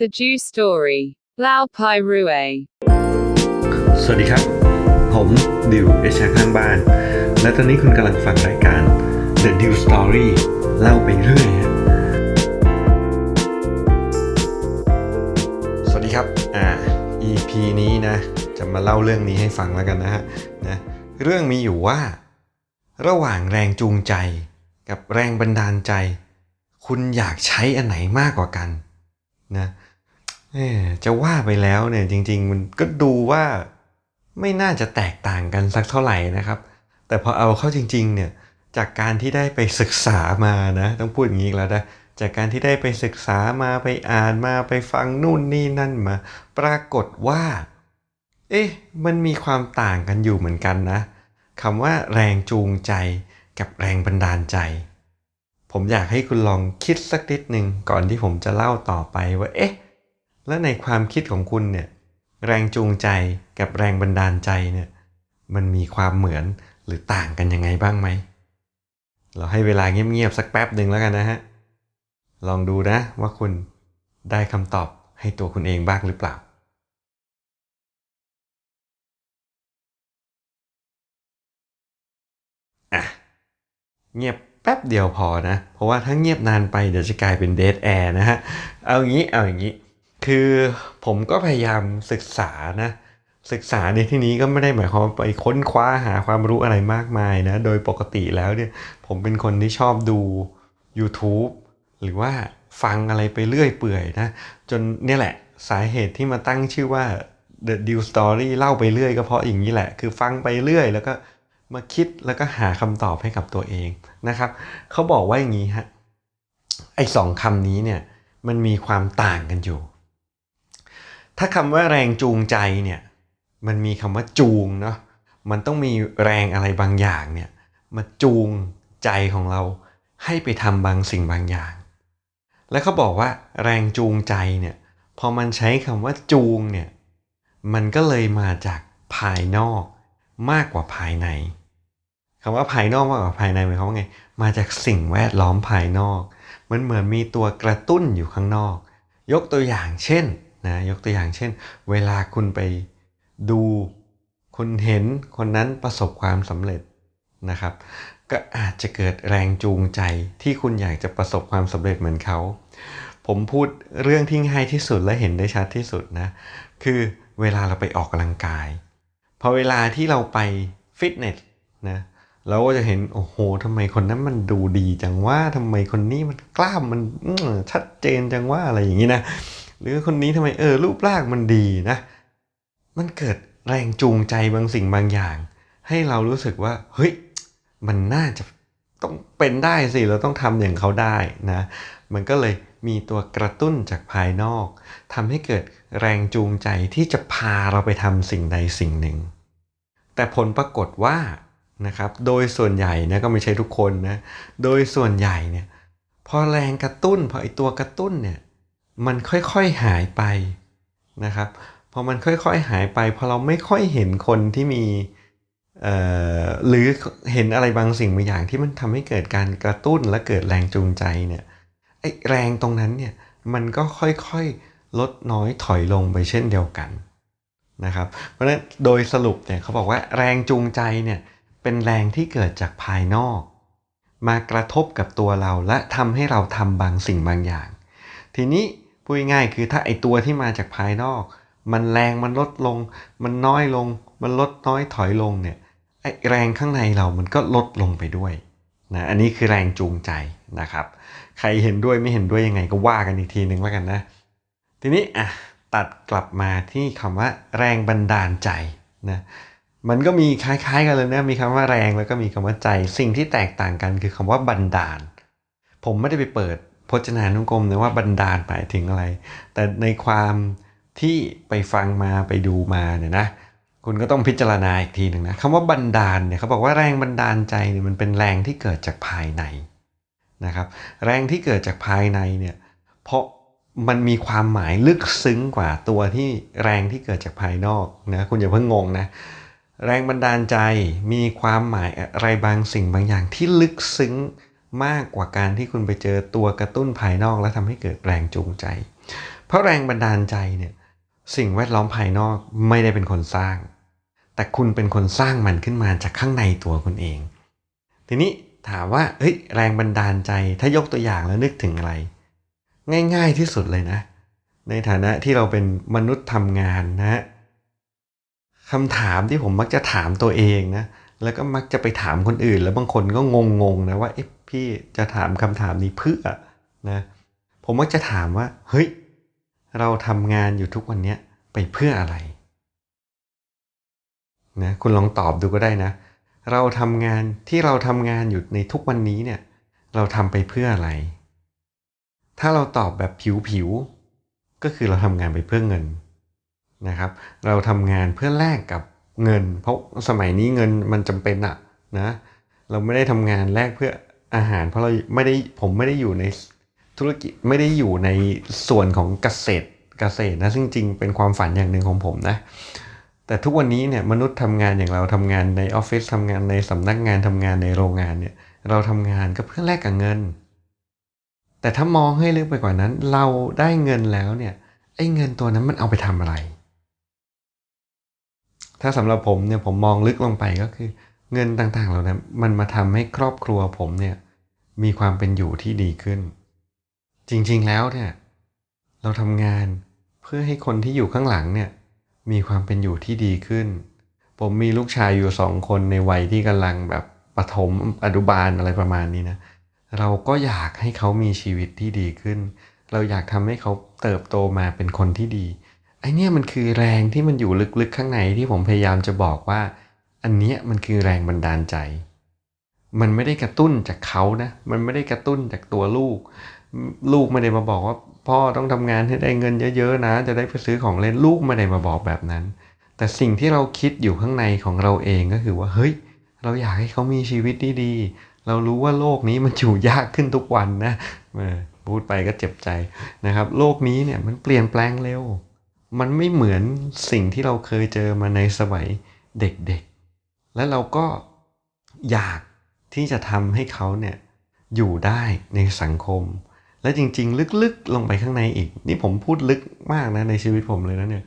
The Jew Story. Lao Pai Rue. สวัสดีครับ ผมดิวเอชาข้างบ้าน และตอนนี้คุณกำลังฟังรายการ The Dew Story เล่าไปเรื่อยสวัสดีครับ อ่า EP นี้นะ จะมาเล่าเรื่องนี้ให้ฟังแล้วกันนะฮะ นะ เรื่องมีอยู่ว่า ระหว่างแรงจูงใจ กับแรงบันดาลใจ คุณอยากใช้อันไหนมากกว่ากัน นะ จะว่าไปแล้วเนี่ยจริง ๆ มันก็ดูว่าไม่น่าจะแตกต่างกันสักเท่าไหร่นะครับ แต่พอเอาเข้าจริง ๆ เนี่ยจากการที่ได้ไปศึกษามานะต้องพูดอย่างนี้แล้วนะจากการที่ได้ไปศึกษามาไปอ่านมาไปฟังนู่นนี่นั่นมา ปรากฏว่า เอ๊ะมันมีความต่างกันอยู่เหมือนกันนะคำว่าแรงจูงใจกับแรงบันดาลใจ ผมอยากให้คุณลองคิดสักนิดหนึ่งก่อนที่ผมจะเล่าต่อไปว่าเอ๊ะ และในความคิดของคุณเนี่ยแรงจูงใจกับแรงบันดาลใจเนี่ยมันมีความเหมือนหรือต่างกันยังไงบ้างไหม เราให้เวลาเงียบๆสักแป๊บหนึ่งแล้วกันนะฮะ ลองดูนะว่าคุณได้คำตอบให้ตัวคุณเองบ้างหรือเปล่าอะเงียบแป๊บเดียวพอนะ เพราะว่าถ้าเงียบนานไปเดี๋ยวจะกลายเป็นเด a แอร์นะฮะ เอาอย่างนี้เอาอย่างนี้ คือผมก็พยายามศึกษานะ ศึกษาในที่นี้ก็ไม่ได้หมายความไปค้นคว้าหาความรู้อะไรมากมายนะ โดยปกติแล้วเนี่ยผมเป็นคนที่ชอบดู YouTube หรือว่าฟังอะไรไปเรื่อยเปื่อยนะ จนเนี่ยแหละสาเหตุที่มาตั้งชื่อว่า The Deal Story เล่าไปเรื่อยก็เพราะอย่างนี้แหละ คือฟังไปเรื่อย แล้วก็มาคิดแล้วก็หาคำตอบให้กับตัวเองนะครับเขาบอกว่าอย่างนี้ฮะไอ้สองคำนี้เนี่ยมันมีความต่างกันอยู่ ถ้าคำว่าแรงจูงใจเนี่ยมันมีคำว่าจูงเนาะมันต้องมีแรงอะไรบางอย่างเนี่ยมาจูงใจของเราให้ไปทำบางสิ่งบางอย่าง แล้วเขาบอกว่าแรงจูงใจเนี่ยพอมันใช้คำว่าจูงเนี่ยมันก็เลยมาจากภายนอกมากกว่าภายในคำว่าภายนอกมากกว่าภายในหมายความว่าไง มาจากสิ่งแวดล้อมภายนอก มันเหมือนมีตัวกระตุ้นอยู่ข้างนอก ยกตัวอย่างเช่น นะยกตัวอย่างเช่น เวลาคุณไปดูคุณเห็นคนนั้นประสบความสำเร็จนะครับ ก็อาจจะเกิดแรงจูงใจที่คุณอยากจะประสบความสำเร็จเหมือนเขา ผมพูดเรื่องที่ง่ายที่สุดและเห็นได้ชัดที่สุดนะคือเวลาเราไปออกกำลังกาย พอเวลาที่เราไปฟิตเนสนะเราก็จะเห็นโอ้โหทำไมคนนั้นมันดูดีจังว่าทำไมคนนี้มันกล้ามมันชัดเจนจังว่าอะไรอย่างนี้นะ หรือคนนี้ทำไมเออรูปร่างมันดีนะ มันเกิดแรงจูงใจบางสิ่งบางอย่าง ให้เรารู้สึกว่าเฮ้ยมันน่าจะต้องเป็นได้สิเราต้องทำอย่างเขาได้นะ มันก็เลยมีตัวกระตุ้นจากภายนอกทำให้เกิดแรงจูงใจที่จะพาเราไปทำสิ่งใดสิ่งหนึ่ง แต่ผลปรากฏว่านะครับโดยส่วนใหญ่นะก็ไม่ใช่ทุกคนนะโดยส่วนใหญ่เนี่ยพอแรงกระตุ้นพอไอตัวกระตุ้นเนี่ย มันค่อยๆหายไปนะครับพอมันค่อยๆหายไปพอเราไม่ค่อยเห็นคนที่มีหรือเห็นอะไรบางสิ่งบางอย่างที่มันทำให้เกิดการกระตุ้นและเกิดแรงจูงใจเนี่ยไอ้แรงตรงนั้นเนี่ยมันก็ค่อยๆลดน้อยถอยลงไปเช่นเดียวกันนะครับเพราะฉะนั้นโดยสรุปเนี่ยเขาบอกว่าแรงจูงใจเนี่ยเป็นแรงที่เกิดจากภายนอก มากระทบกับตัวเราและทำให้เราทำบางสิ่งบางอย่าง ทีนี้ พูดง่ายคือถ้าไอตัวที่มาจากภายนอก มันแรงมันลดลง มันน้อยลง มันลดน้อยถอยลงเนี่ยไอแรงข้างในเรามันก็ลดลงไปด้วยนะอันนี้คือแรงจูงใจนะครับ ใครเห็นด้วยไม่เห็นด้วยยังไงก็ว่ากันอีกทีหนึ่งแล้วกันนะ ทีนี้อะตัดกลับมาที่คำว่าแรงบันดาลใจนะมันก็มีคล้ายๆกันเลยนะมีคำว่าแรงแล้วก็มีคำว่าใจ สิ่งที่แตกต่างกันคือคำว่าบันดาล ผมไม่ได้ไปเปิด พจนานุกรมนะว่าบันดาลหมายถึงอะไร แต่ในความที่ไปฟังมาไปดูมาเนี่ยนะคุณก็ต้องพิจารณาอีกทีหนึ่งนะคำว่าบันดาลเนี่ยเขาบอกว่าแรงบันดาลใจเนี่ยมันเป็นแรงที่เกิดจากภายในนะครับ แรงที่เกิดจากภายในเนี่ยเพราะมันมีความหมายลึกซึ้งกว่าตัวที่แรงที่เกิดจากภายนอกนะคุณอย่าเพิ่งงงนะแรงบันดาลใจมีความหมายอะไรบางสิ่งบางอย่างที่ลึกซึ้ง มากกว่าการที่คุณไปเจอตัวกระตุ้นภายนอกแล้วทำให้เกิดแรงจูงใจ เพราะแรงบันดาลใจเนี่ยสิ่งแวดล้อมภายนอกไม่ได้เป็นคนสร้าง แต่คุณเป็นคนสร้างมันขึ้นมาจากข้างในตัวคุณเอง ทีนี้ถามว่าเฮ้ยแรงบันดาลใจถ้ายกตัวอย่างแล้วนึกถึงอะไร ง่ายๆที่สุดเลยนะ ในฐานะที่เราเป็นมนุษย์ทำงานนะฮะคำถามที่ผมมักจะถามตัวเองนะ แล้วก็มักจะไปถามคนอื่น แล้วบางคนก็งงๆนะว่าเอ๊ะ พี่จะถามคำถามนี้เพื่อนะผมมักจะถามว่า เฮ้ย เราทำงานอยู่ทุกวันนี้ไปเพื่ออะไรนะคุณลองตอบดูก็ได้นะ เราทำงานที่เราทำงานอยู่ในทุกวันนี้เนี่ย เราทำไปเพื่ออะไร ถ้าเราตอบแบบผิวๆก็คือเราทำงานไปเพื่อเงินนะครับ เราทำงานเพื่อแลกกับเงิน เพราะสมัยนี้เงินมันจำเป็นอะนะเราไม่ได้ทำงานแลกเพื่อ อาหาร เพราะเราไม่ได้ผมไม่ได้อยู่ในธุรกิจไม่ได้อยู่ในส่วนของเกษตรเกษตรนะซึ่งจริงเป็นความฝันอย่างหนึ่งของผมนะ แต่ทุกวันนี้เนี่ยมนุษย์ทำงานอย่างเราทำงานในออฟฟิศทำงานในสำนักงานทำงานในโรงงานเนี่ยเราทำงานก็เพื่อแลกกับเงิน แต่ถ้ามองให้ลึกไปกว่านั้น เราได้เงินแล้วเนี่ยไอ้เงินตัวนั้นมันเอาไปทำอะไร ถ้าสำหรับผมเนี่ยผมมองลึกลงไปก็คือ เงินต่างๆเหล่านั้นมันมาทำให้ครอบครัวผมเนี่ยมีความเป็นอยู่ที่ดีขึ้น จริงๆแล้วเนี่ยเราทำงานเพื่อให้คนที่อยู่ข้างหลังเนี่ยมีความเป็นอยู่ที่ดีขึ้น ผมมีลูกชายอยู่สองคนในวัยที่กำลังแบบปฐมอนุบาลอะไรประมาณนี้นะเราก็อยากให้เขามีชีวิตที่ดีขึ้น เราอยากทำให้เขาเติบโตมาเป็นคนที่ดีไอเนี่ยมันคือแรงที่มันอยู่ลึกๆข้างในที่ผมพยายามจะบอกว่า อันเนี้ยมันคือแรงบันดาลใจ มันไม่ได้กระตุ้นจากเขานะ มันไม่ได้กระตุ้นจากตัวลูก ลูกไม่ได้มาบอกว่า พ่อต้องทำงานให้ได้เงินเยอะๆนะ จะได้ไปซื้อของเล่นลูกไม่ได้มาบอกแบบนั้น แต่สิ่งที่เราคิดอยู่ข้างในของเราเองก็คือว่าเฮ้ย เราอยากให้เขามีชีวิตที่ดี เรารู้ว่าโลกนี้มันอยู่ยากขึ้นทุกวันนะพูดไปก็เจ็บใจนะครับ โลกนี้เนี่ยมันเปลี่ยนแปลงเร็ว มันไม่เหมือนสิ่งที่เราเคยเจอมาในสมัยเด็ก และเราก็อยากที่จะทำให้เขาเนี่ยอยู่ได้ในสังคม และจริง ๆ ลึกๆลงไปข้างในอีก นี่ผมพูดลึกมากนะในชีวิตผมเลยนะเนี่ย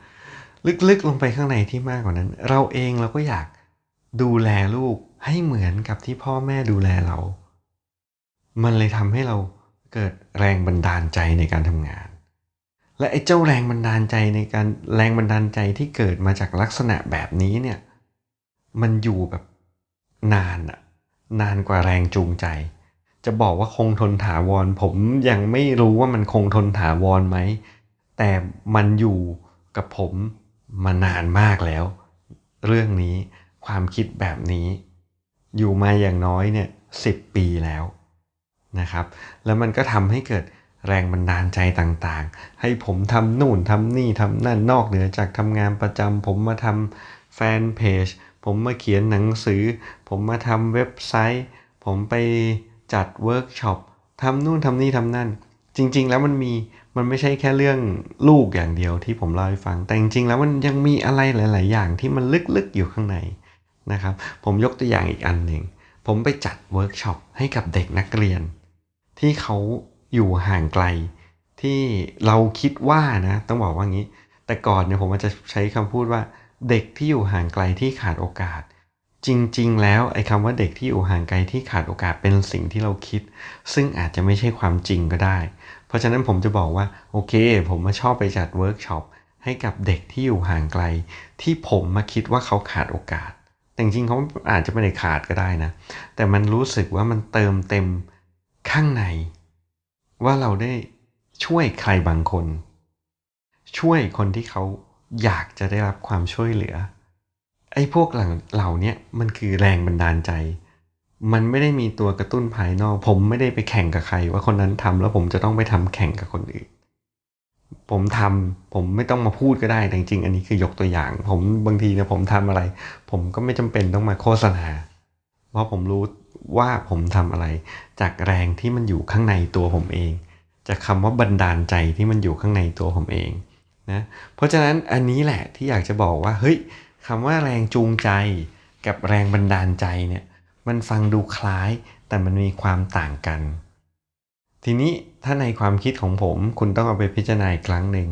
ลึกๆลงไปข้างในที่มากกว่านั้น เราเองเราก็อยากดูแลลูกให้เหมือนกับที่พ่อแม่ดูแลเรา มันเลยทำให้เราเกิดแรงบันดาลใจในการทำงาน และไอ้เจ้าแรงบันดาลใจในการแรงบันดาลใจที่เกิดมาจากลักษณะแบบนี้เนี่ย มันอยู่แบบนานอะนานกว่าแรงจูงใจ จะบอกว่าคงทนถาวร ผมยังไม่รู้ว่ามันคงทนถาวรไหม แต่มันอยู่กับผมมานานมากแล้ว เรื่องนี้ความคิดแบบนี้ อยู่มาอย่างน้อยเนี่ยสิบปีแล้วนะครับ แล้วมันก็ทำให้เกิดแรงบันดาลใจต่างๆ ให้ผมทำนู่นทำนี่ทำนั่นนอกเหนือจากทำงานประจำผมมาทำแฟนเพจ ผมมาเขียนหนังสือ ผมมาทำเว็บไซต์ ผมไปจัดเวิร์กช็อปทำนู่นทำนี่ทำนั่น จริง ๆ แล้วมันมีมันไม่ใช่แค่เรื่องลูกอย่างเดียวที่ผมเล่าให้ฟัง แต่จริงๆแล้วมันยังมีอะไรหลาย ๆ อย่างที่มันลึกๆอยู่ข้างในนะครับ ผมยกตัวอย่างอีกอันหนึ่งผมไปจัดเวิร์กช็อปให้กับเด็กนักเรียน ที่เขาอยู่ห่างไกล ที่เราคิดว่านะ ต้องบอกว่างี้ แต่ก่อนเนี่ยผมอาจจะใช้คำพูดว่า เด็กที่อยู่ห่างไกลที่ขาดโอกาส จริง ๆ แล้วไอ้คำว่าเด็กที่อยู่ห่างไกลที่ขาดโอกาสเป็นสิ่งที่เราคิด ซึ่งอาจจะไม่ใช่ความจริงก็ได้ เพราะฉะนั้นผมจะบอกว่าโอเค ผมมาชอบไปจัดเวิร์กช็อปให้กับเด็กที่อยู่ห่างไกล ที่ผมมาคิดว่าเขาขาดโอกาส แต่จริงๆเขาอาจจะไม่ได้ขาดก็ได้นะ แต่มันรู้สึกว่ามันเติมเต็มข้างใน ว่าเราได้ช่วยใครบางคน ช่วยคนที่เขา อยากจะได้รับความช่วยเหลือ ไอ้พวกเหล่าเหล่านี้มันคือแรงบันดาลใจ มันไม่ได้มีตัวกระตุ้นภายนอก ผมไม่ได้ไปแข่งกับใคร ว่าคนนั้นทำแล้วผมจะต้องไปทำแข่งกับคนอื่น ผมทำผมไม่ต้องมาพูดก็ได้แต่จริงอันนี้คือยกตัวอย่าง ผมบางทีเนี่ยผมทำอะไร ผมก็ไม่จำเป็นต้องมาโฆษณา เพราะผมรู้ว่าผมทำอะไร จากแรงที่มันอยู่ข้างในตัวผมเอง จากคำว่าบันดาลใจที่มันอยู่ข้างในตัวผมเอง นะเพราะฉะนั้นอันนี้แหละที่อยากจะบอกว่าเฮ้ยคำว่าแรงจูงใจกับแรงบันดาลใจเนี่ยมันฟังดูคล้าย แต่มันมีความต่างกัน ทีนี้ถ้าในความคิดของผม คุณต้องเอาไปพิจารณาอีกครั้งหนึ่ง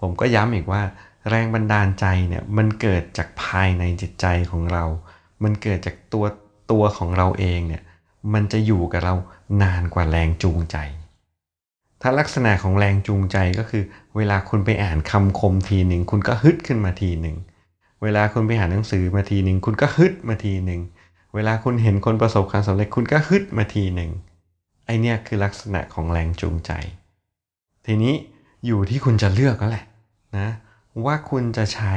ผมก็ย้ำอีกว่า แรงบันดาลใจเนี่ยมันเกิดจากภายในจิตใจของเรา มันเกิดจากตัวตัวของเราเองเนี่ยมันจะอยู่กับเรานานกว่าแรงจูงใจ ถ้าลักษณะของแรงจูงใจก็คือ เวลาคุณไปอ่านคำคมทีหนึ่งคุณก็ฮึดขึ้นมาทีหนึ่งเวลาคุณไปอ่านหนังสือมาทีหนึ่งคุณก็ฮึดมาทีหนึ่งเวลาคุณเห็นคนประสบความสำเร็จคุณก็ฮึดมาทีหนึ่งไอเนี่ยคือลักษณะของแรงจูงใจ ทีนี้อยู่ที่คุณจะเลือกแล้วแหละนะว่าคุณจะใช้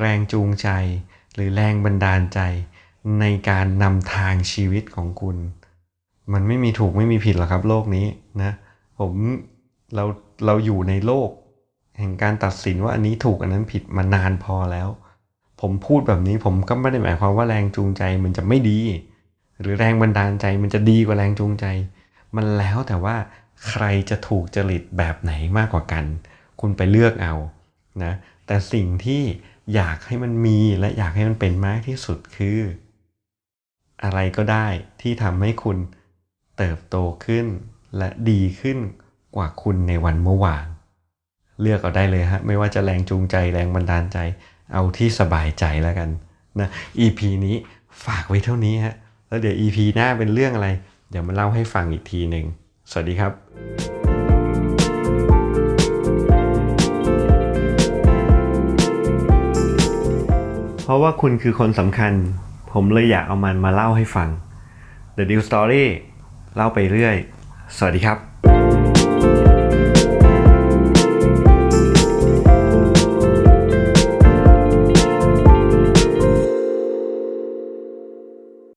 แรงจูงใจ หรือแรงบันดาลใจ ในการนำทางชีวิตของคุณ มันไม่มีถูกไม่มีผิดหรอกครับโลกนี้นะ ผมเราเราอยู่ในโลก แห่งการตัดสินว่าอันนี้ถูกอันนั้นผิดมานานพอแล้ว ผมพูดแบบนี้ผมก็ไม่ได้หมายความว่าแรงจูงใจมันจะไม่ดี หรือแรงบันดาลใจมันจะดีกว่าแรงจูงใจ มันแล้วแต่ว่าใครจะถูกจริตแบบไหนมากกว่ากัน คุณไปเลือกเอานะแต่สิ่งที่อยากให้มันมีและอยากให้มันเป็นมากที่สุดคือ อะไรก็ได้ที่ทำให้คุณเติบโตขึ้น และดีขึ้นกว่าคุณในวันเมื่อวาน เลือกเอาได้เลยฮะ ไม่ว่าจะแรงจูงใจแรงบันดาลใจ เอาที่สบายใจแล้วกันนะ EP นี้ฝากไว้เท่านี้ฮะ แล้วเดี๋ยว EP หน้าเป็นเรื่องอะไร เดี๋ยวมาเล่าให้ฟังอีกทีหนึ่ง สวัสดีครับเพราะว่าคุณคือคนสำคัญ ผมเลยอยากเอามันมาเล่าให้ฟัง The New Story เล่าไปเรื่อย สวัสดีครับ